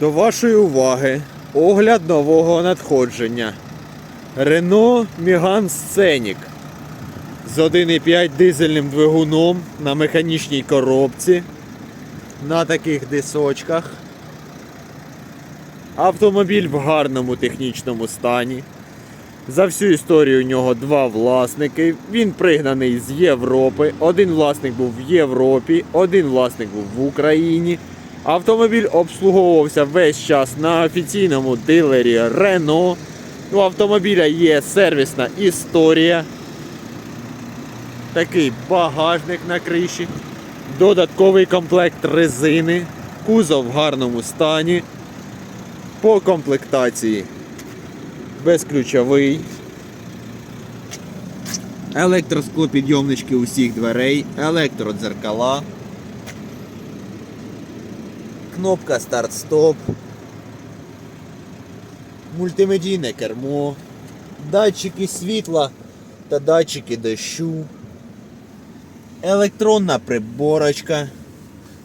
До вашої уваги огляд нового надходження. Renault Megane Scenic з 1,5 дизельним двигуном на механічній коробці на таких дисочках. Автомобіль в гарному технічному стані. За всю історію у нього два власники. Він пригнаний з Європи. Один власник був в Європі, один власник був в Україні. Автомобіль обслуговувався весь час на офіційному дилері Renault. У автомобіля є сервісна історія. Такий багажник на криші. Додатковий комплект резини. Кузов в гарному стані. По комплектації безключовий. Електросклопідйомнички усіх дверей, електродзеркала. Кнопка старт-стоп. Мультимедійне кермо. Датчики світла та датчики дощу. Електронна приборочка.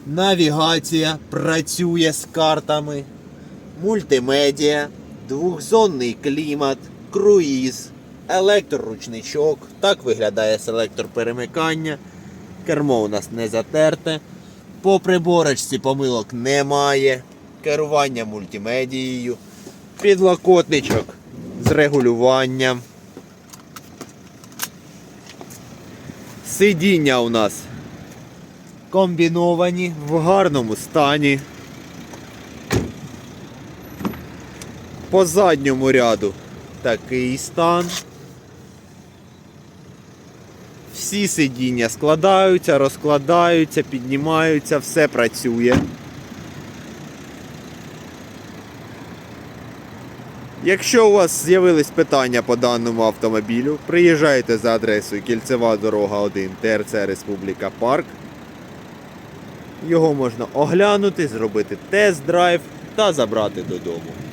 Навігація працює з картами. Мультимедіа, двохзонний клімат, круїз, електроручничок. Так виглядає селектор перемикання. Кермо у нас не затерте. По приборочці помилок немає. Керування мультимедією. Підлокотничок з регулюванням. Сидіння у нас комбіновані в гарному стані. По задньому ряду такий стан. Всі сидіння складаються, розкладаються, піднімаються, все працює. Якщо у вас з'явились питання по даному автомобілю, приїжджайте за адресою Кільцева дорога 1 ТРЦ Республіка Парк. Його можна оглянути, зробити тест-драйв та забрати додому.